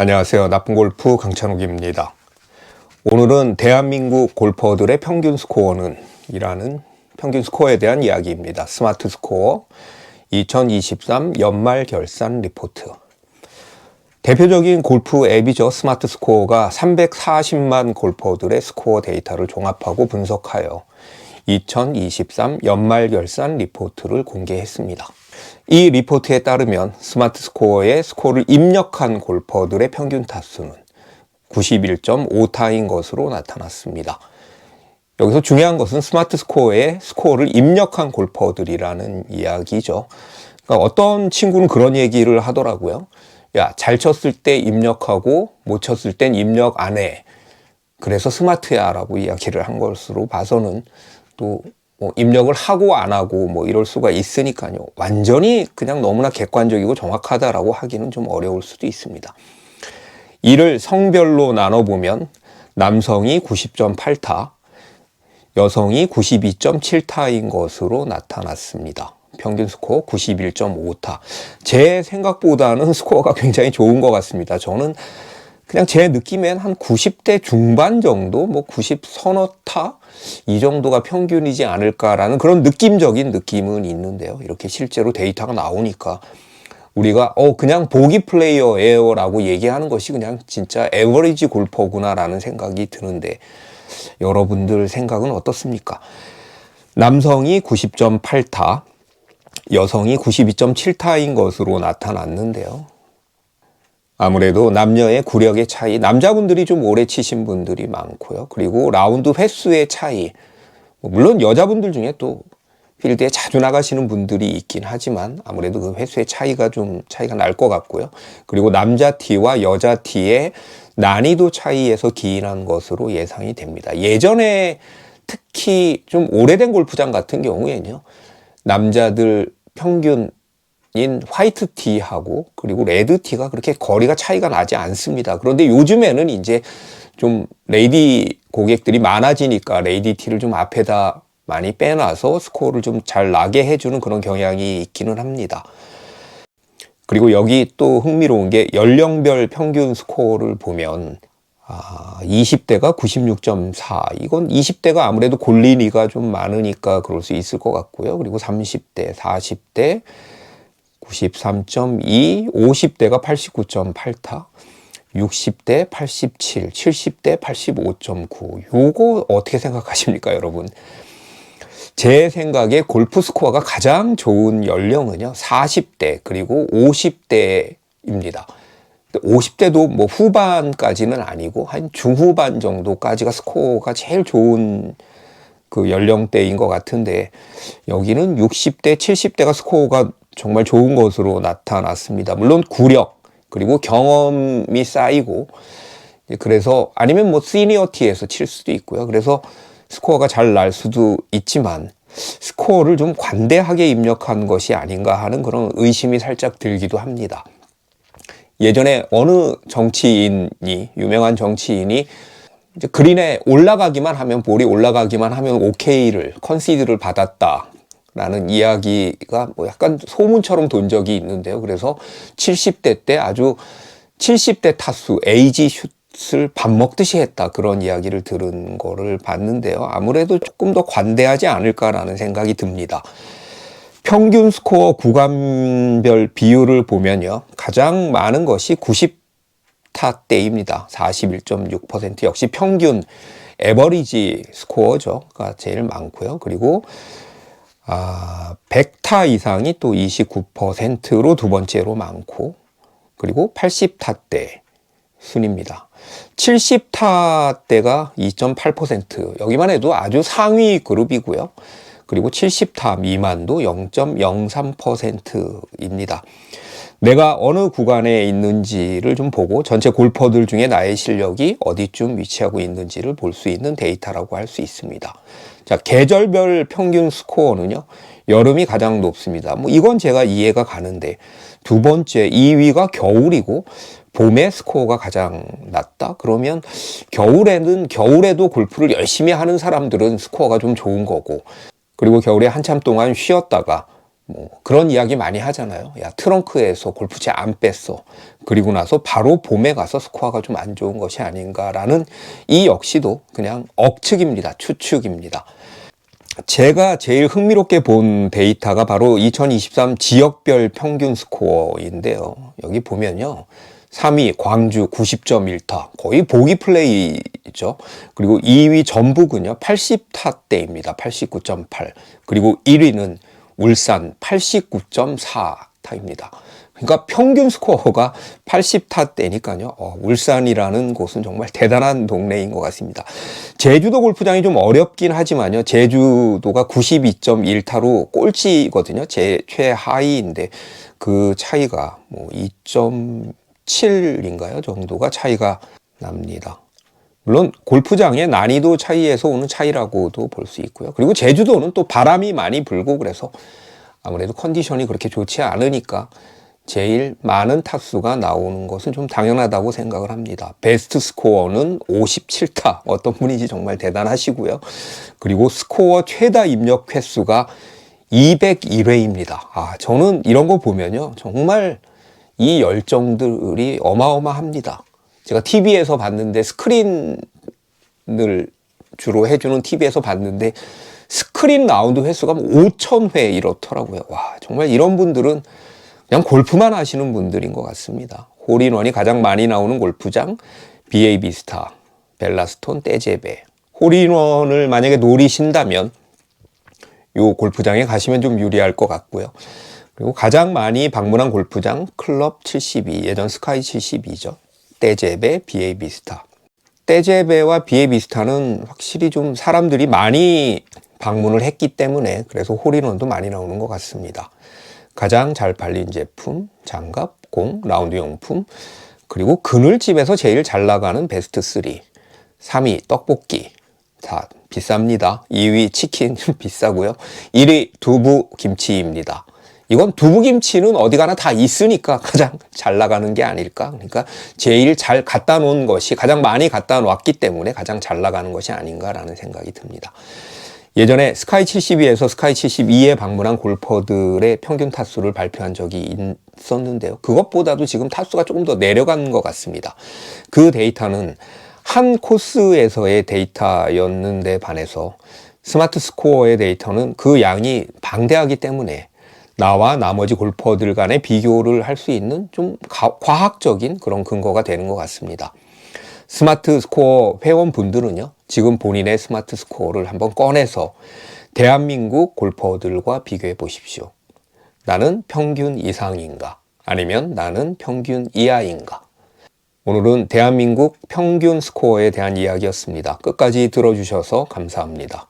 안녕하세요. 나쁜 골프 강찬욱입니다. 오늘은 대한민국 골퍼들의 평균 스코어는 이라는 평균 스코어에 대한 이야기입니다. 스마트 스코어 2023 연말 결산 리포트. 대표적인 골프 앱이죠. 스마트 스코어가 340만 골퍼들의 스코어 데이터를 종합하고 분석하여 2023 연말 결산 리포트를 공개했습니다. 이 리포트에 따르면 스마트 스코어에 스코어를 입력한 골퍼들의 평균 타수는 91.5타인 것으로 나타났습니다. 여기서 중요한 것은 스마트 스코어에 스코어를 입력한 골퍼들이라는 이야기죠. 그러니까 어떤 친구는 그런 얘기를 하더라고요. 야, 잘 쳤을 때 입력하고 못 쳤을 땐 입력 안 해. 그래서 스마트야 라고 이야기를 한 것으로 봐서는 또 뭐 입력을 하고 안 하고 뭐 이럴 수가 있으니까요. 완전히 그냥 너무나 객관적이고 정확하다라고 하기는 좀 어려울 수도 있습니다. 이를 성별로 나눠보면 남성이 90.8타, 여성이 92.7타인 것으로 나타났습니다. 평균 스코어 91.5타. 제 생각보다는 스코어가 굉장히 좋은 것 같습니다. 저는 그냥 제 느낌엔 한 90대 중반 정도, 뭐 90 서너 타? 이 정도가 평균이지 않을까라는 그런 느낌적인 느낌은 있는데요. 이렇게 실제로 데이터가 나오니까 우리가 어 그냥 보기 플레이어예요라고 얘기하는 것이 그냥 진짜 에버리지 골퍼구나라는 생각이 드는데 여러분들 생각은 어떻습니까? 남성이 90.8타, 여성이 92.7타인 것으로 나타났는데요. 아무래도 남녀의 구력의 차이, 남자분들이 좀 오래 치신 분들이 많고요. 그리고 라운드 횟수의 차이, 뭐 물론 여자분들 중에 또 필드에 자주 나가시는 분들이 있긴 하지만 아무래도 그 횟수의 차이가 좀 차이가 날 것 같고요. 그리고 남자 티와 여자 티의 난이도 차이에서 기인한 것으로 예상이 됩니다. 예전에 특히 좀 오래된 골프장 같은 경우에는요. 남자들 평균 인 화이트 티하고 그리고 레드 티가 그렇게 거리가 차이가 나지 않습니다. 그런데 요즘에는 이제 좀 레이디 고객들이 많아지니까 레이디 티를 좀 앞에다 많이 빼놔서 스코어를 좀 잘 나게 해주는 그런 경향이 있기는 합니다. 그리고 여기 또 흥미로운 게 연령별 평균 스코어를 보면 아, 20대가 96.4. 이건 20대가 아무래도 골린이가 좀 많으니까 그럴 수 있을 것 같고요. 그리고 30대, 40대, 93.2, 50대가 89.8타, 60대 87, 70대 85.9. 요거 어떻게 생각하십니까, 여러분? 제 생각에 골프 스코어가 가장 좋은 연령은요, 40대, 그리고 50대입니다. 50대도 뭐 후반까지는 아니고, 한 중후반 정도까지가 스코어가 제일 좋은 그 연령대인 것 같은데, 여기는 60대, 70대가 스코어가 정말 좋은 것으로 나타났습니다. 물론 구력 그리고 경험이 쌓이고 그래서 아니면 뭐 시니어티에서 칠 수도 있고요. 그래서 스코어가 잘 날 수도 있지만 스코어를 좀 관대하게 입력한 것이 아닌가 하는 그런 의심이 살짝 들기도 합니다. 예전에 어느 정치인이 유명한 정치인이 그린에 올라가기만 하면 볼이 올라가기만 하면 오케이를 컨시드를 받았다. 라는 이야기가 뭐 약간 소문처럼 돈 적이 있는데요. 그래서 70대 때 아주 70대 타수 에이지 슛을 밥 먹듯이 했다. 그런 이야기를 들은 거를 봤는데요. 아무래도 조금 더 관대하지 않을까라는 생각이 듭니다. 평균 스코어 구간별 비율을 보면요. 가장 많은 것이 90타 대입니다. 41.6% 역시 평균 에버리지 스코어죠 가 제일 많고요. 그리고 아, 100타 이상이 또 29%로 두 번째로 많고 그리고 80타대 순입니다. 70타대가 2.8% 여기만 해도 아주 상위 그룹이고요. 그리고 70타 미만도 0.03%입니다. 내가 어느 구간에 있는지를 좀 보고 전체 골퍼들 중에 나의 실력이 어디쯤 위치하고 있는지를 볼 수 있는 데이터라고 할 수 있습니다. 자, 계절별 평균 스코어는요. 여름이 가장 높습니다. 뭐 이건 제가 이해가 가는데 두 번째 2위가 겨울이고 봄에 스코어가 가장 낮다. 그러면 겨울에는 겨울에도 골프를 열심히 하는 사람들은 스코어가 좀 좋은 거고 그리고 겨울에 한참 동안 쉬었다가 뭐 그런 이야기 많이 하잖아요. 야 트렁크에서 골프채 안 뺐어. 그리고 나서 바로 봄에 가서 스코어가 좀 안 좋은 것이 아닌가라는 이 역시도 그냥 억측입니다. 추측입니다. 제가 제일 흥미롭게 본 데이터가 바로 2023 지역별 평균 스코어인데요. 여기 보면요. 3위 광주 90.1타 거의 보기 플레이죠. 그리고 2위 전북은요 80타대입니다. 89.8 그리고 1위는 울산 89.4타입니다. 그러니까 평균 스코어가 80타대니까요. 어, 울산이라는 곳은 정말 대단한 동네인 것 같습니다. 제주도 골프장이 좀 어렵긴 하지만요. 제주도가 92.1타로 꼴찌거든요. 제 최하위인데 그 차이가 뭐 2.7인가요? 정도가 차이가 납니다. 물론 골프장의 난이도 차이에서 오는 차이라고도 볼 수 있고요. 그리고 제주도는 또 바람이 많이 불고 그래서 아무래도 컨디션이 그렇게 좋지 않으니까 제일 많은 타수가 나오는 것은 좀 당연하다고 생각을 합니다. 베스트 스코어는 57타. 어떤 분인지 정말 대단하시고요. 그리고 스코어 최다 입력 횟수가 201회입니다. 아, 저는 이런 거 보면요. 정말 이 열정들이 어마어마합니다. 제가 TV에서 봤는데 스크린을 주로 해주는 TV에서 봤는데 스크린 라운드 횟수가 5,000회 이렇더라고요. 와, 정말 이런 분들은 그냥 골프만 하시는 분들인 것 같습니다. 홀인원이 가장 많이 나오는 골프장, BA 비스타, 벨라스톤, 떼제베. 홀인원을 만약에 노리신다면 요 골프장에 가시면 좀 유리할 것 같고요. 그리고 가장 많이 방문한 골프장 클럽 72, 예전 스카이 72죠. 떼제베, BA 비스타. 떼제베와 BA 비스타는 확실히 좀 사람들이 많이 방문을 했기 때문에 그래서 홀인원도 많이 나오는 것 같습니다. 가장 잘 팔린 제품, 장갑, 공, 라운드 용품, 그리고 그늘집에서 제일 잘 나가는 베스트 3. 3위 떡볶이. 다 비쌉니다. 2위 치킨 비싸고요. 1위 두부 김치입니다. 이건 두부김치는 어디 가나 다 있으니까 가장 잘 나가는 게 아닐까. 그러니까 제일 잘 갖다 놓은 것이 가장 많이 갖다 놓았기 때문에 가장 잘 나가는 것이 아닌가라는 생각이 듭니다. 예전에 스카이 72에서 스카이 72에 방문한 골퍼들의 평균 타수를 발표한 적이 있었는데요. 그것보다도 지금 타수가 조금 더 내려간 것 같습니다. 그 데이터는 한 코스에서의 데이터였는데 반해서 스마트 스코어의 데이터는 그 양이 방대하기 때문에 나와 나머지 골퍼들 간의 비교를 할 수 있는 좀 과학적인 그런 근거가 되는 것 같습니다. 스마트 스코어 회원분들은요, 지금 본인의 스마트 스코어를 한번 꺼내서 대한민국 골퍼들과 비교해 보십시오. 나는 평균 이상인가? 아니면 나는 평균 이하인가? 오늘은 대한민국 평균 스코어에 대한 이야기였습니다. 끝까지 들어주셔서 감사합니다.